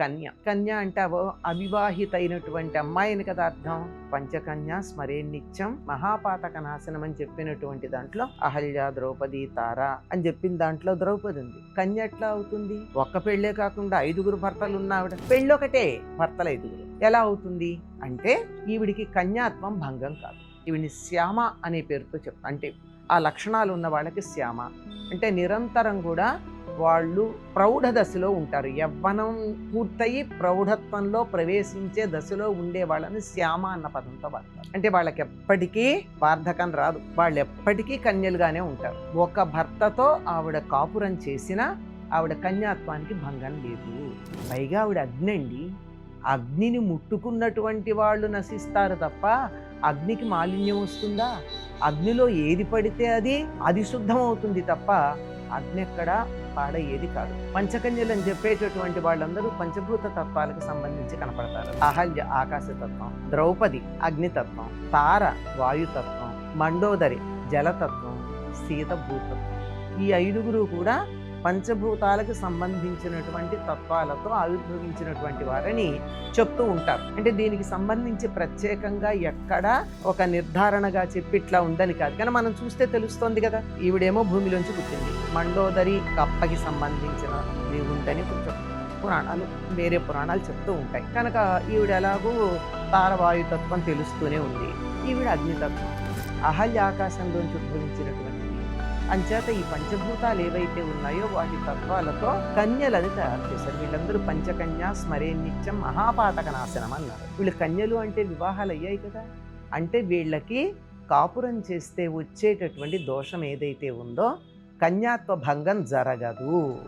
కన్య. కన్య అంటే అవివాహితైనటువంటి అవివాహిత అయినటువంటి అమ్మాయిని కదా అర్థం. పంచకన్య స్మరే నిత్యం మహాపాతక నాశనం అని చెప్పినటువంటి దాంట్లో అహల్య ద్రౌపది తార అని చెప్పిన దాంట్లో ద్రౌపది ఉంది. కన్య ఎట్లా అవుతుంది? ఒక్క పెళ్ళే కాకుండా ఐదుగురు భర్తలు ఉన్నావిడ పెళ్ళొకటే భర్తలు ఐదుగురు. ఎలా అవుతుంది? అంటే ఈవిడికి కన్యాత్వం భంగం కాదు. ఈవిని శ్యామ అనే పేరుతో చెప్ అంటే ఆ లక్షణాలు ఉన్న వాళ్ళకి శ్యామ. అంటే నిరంతరం కూడా వాళ్ళు ప్రౌఢ దశలో ఉంటారు. యవ్వనం పూర్తయి ప్రౌఢత్వంలో ప్రవేశించే దశలో ఉండే వాళ్ళని శ్యామ అన్న పదంతో వాడతారు. అంటే వాళ్ళకి ఎప్పటికీ వార్ధకం రాదు. వాళ్ళు ఎప్పటికీ కన్యలుగానే ఉంటారు. ఒక భర్తతో ఆవిడ కాపురం చేసినా ఆవిడ కన్యాత్వానికి భంగం లేదు. పైగా ఆవిడ అగ్ని అండి. అగ్నిని ముట్టుకున్నటువంటి వాళ్ళు నశిస్తారు తప్ప అగ్నికి మాలిన్యం వస్తుందా? అగ్నిలో ఏది పడితే అది అది శుద్ధం అవుతుంది తప్ప అగ్ని ఎక్కడ పాడయ్యేది కాదు. పంచకన్యలు అని చెప్పేటటువంటి వాళ్ళందరూ పంచభూత తత్వాలకు సంబంధించి కనపడతారు. అహల్య ఆకాశతత్వం ద్రౌపది అగ్నితత్వం తార వాయుతత్వం మండోదరి జలతత్వం సీత భూతత్వం. ఈ ఐదుగురు కూడా పంచభూతాలకు సంబంధించినటువంటి తత్వాలతో ఆవిర్భవించినటువంటి వారని చెప్తూ ఉంటారు. అంటే దీనికి సంబంధించి ప్రత్యేకంగా ఎక్కడ ఒక నిర్ధారణగా చెప్పి ఇట్లా ఉందని కాదు. కానీ మనం చూస్తే తెలుస్తోంది కదా ఈవిడేమో భూమిలోంచి పుట్టింది. మండోదరి కప్పకి సంబంధించిన ఉందని కొంచెం పురాణాలు వేరే పురాణాలు చెప్తూ ఉంటాయి. కనుక ఈవిడ ఎలాగూ తారవాయుతత్వం తెలుస్తూనే ఉంది. ఈవిడ అగ్నితత్వం. అహల్య ఆకాశంలోంచి ఉద్భవించినటువంటి అంచేత ఈ పంచభూతాలు ఏవైతే ఉన్నాయో వాటి తత్వాలతో కన్యలని తయారు చేశారు. వీళ్ళందరూ పంచకన్య స్మరే నిత్యం మహాపాతక నాశనం అన్నారు. వీళ్ళు కన్యలు అంటే వివాహాలు అయ్యాయి కదా? అంటే వీళ్ళకి కాపురం చేస్తే వచ్చేటటువంటి దోషం ఏదైతే ఉందో కన్యాత్వ భంగం జరగదు.